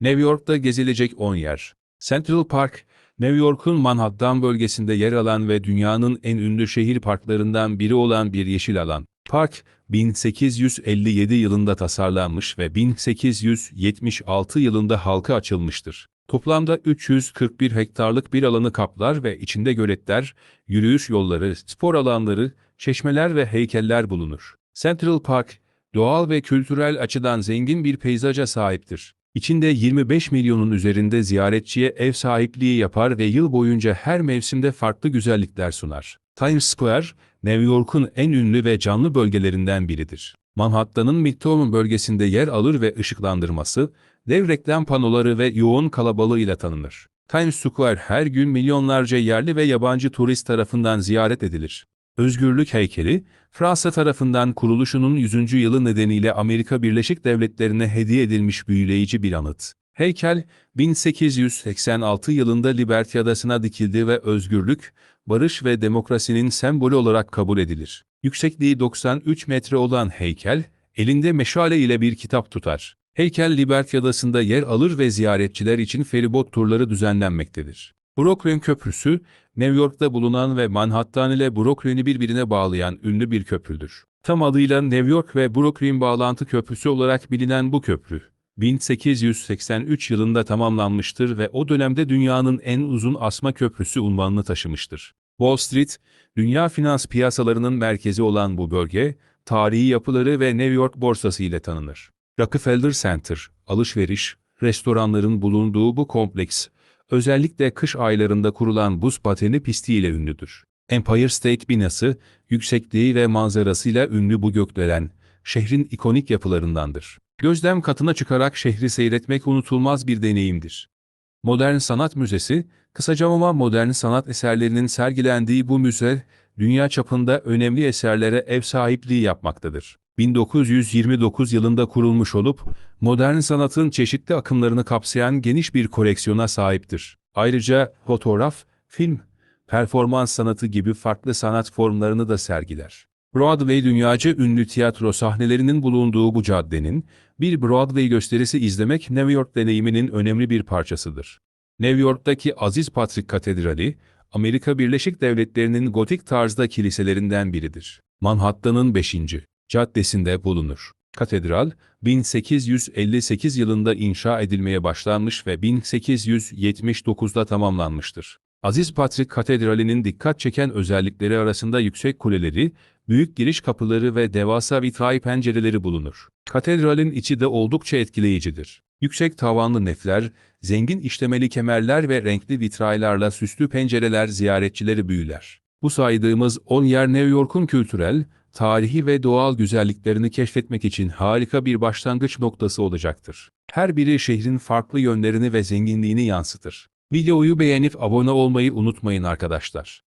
New York'ta gezilecek 10 yer. Central Park, New York'un Manhattan bölgesinde yer alan ve dünyanın en ünlü şehir parklarından biri olan bir yeşil alan. Park, 1857 yılında tasarlanmış ve 1876 yılında halka açılmıştır. Toplamda 341 hektarlık bir alanı kaplar ve içinde göletler, yürüyüş yolları, spor alanları, çeşmeler ve heykeller bulunur. Central Park, doğal ve kültürel açıdan zengin bir peyzaja sahiptir. İçinde 25 milyonun üzerinde ziyaretçiye ev sahipliği yapar ve yıl boyunca her mevsimde farklı güzellikler sunar. Times Square, New York'un en ünlü ve canlı bölgelerinden biridir. Manhattan'ın Midtown bölgesinde yer alır ve ışıklandırması, dev reklam panoları ve yoğun kalabalığıyla tanınır. Times Square her gün milyonlarca yerli ve yabancı turist tarafından ziyaret edilir. Özgürlük heykeli, Fransa tarafından kuruluşunun 100. yılı nedeniyle Amerika Birleşik Devletleri'ne hediye edilmiş büyüleyici bir anıt. Heykel, 1886 yılında Liberty Adası'na dikildi ve özgürlük, barış ve demokrasinin sembolü olarak kabul edilir. Yüksekliği 93 metre olan heykel, elinde meşale ile bir kitap tutar. Heykel Liberty Adası'nda yer alır ve ziyaretçiler için feribot turları düzenlenmektedir. Brooklyn Köprüsü, New York'ta bulunan ve Manhattan ile Brooklyn'i birbirine bağlayan ünlü bir köprüdür. Tam adıyla New York ve Brooklyn Bağlantı Köprüsü olarak bilinen bu köprü, 1883 yılında tamamlanmıştır ve o dönemde dünyanın en uzun asma köprüsü unvanını taşımıştır. Wall Street, dünya finans piyasalarının merkezi olan bu bölge, tarihi yapıları ve New York borsası ile tanınır. Rockefeller Center, alışveriş, restoranların bulunduğu bu kompleks, özellikle kış aylarında kurulan buz pateni pistiyle ünlüdür. Empire State binası, yüksekliği ve manzarasıyla ünlü bu gökdelen, şehrin ikonik yapılarındandır. Gözlem katına çıkarak şehri seyretmek unutulmaz bir deneyimdir. Modern Sanat Müzesi, kısaca ama modern sanat eserlerinin sergilendiği bu müze, dünya çapında önemli eserlere ev sahipliği yapmaktadır. 1929 yılında kurulmuş olup, modern sanatın çeşitli akımlarını kapsayan geniş bir koleksiyona sahiptir. Ayrıca fotoğraf, film, performans sanatı gibi farklı sanat formlarını da sergiler. Broadway dünyaca ünlü tiyatro sahnelerinin bulunduğu bu caddenin, bir Broadway gösterisi izlemek New York deneyiminin önemli bir parçasıdır. New York'taki Aziz Patrick Katedrali, Amerika Birleşik Devletleri'nin gotik tarzda kiliselerinden biridir. Manhattan'ın 5. caddesinde bulunur. Katedral, 1858 yılında inşa edilmeye başlanmış ve 1879'da tamamlanmıştır. Aziz Patrick Katedrali'nin dikkat çeken özellikleri arasında yüksek kuleleri, büyük giriş kapıları ve devasa vitray pencereleri bulunur. Katedralin içi de oldukça etkileyicidir. Yüksek tavanlı nefler, zengin işlemeli kemerler ve renkli vitraylarla süslü pencereler ziyaretçileri büyüler. Bu saydığımız 10 yer New York'un kültürel, tarihi ve doğal güzelliklerini keşfetmek için harika bir başlangıç noktası olacaktır. Her biri şehrin farklı yönlerini ve zenginliğini yansıtır. Videoyu beğenip abone olmayı unutmayın arkadaşlar.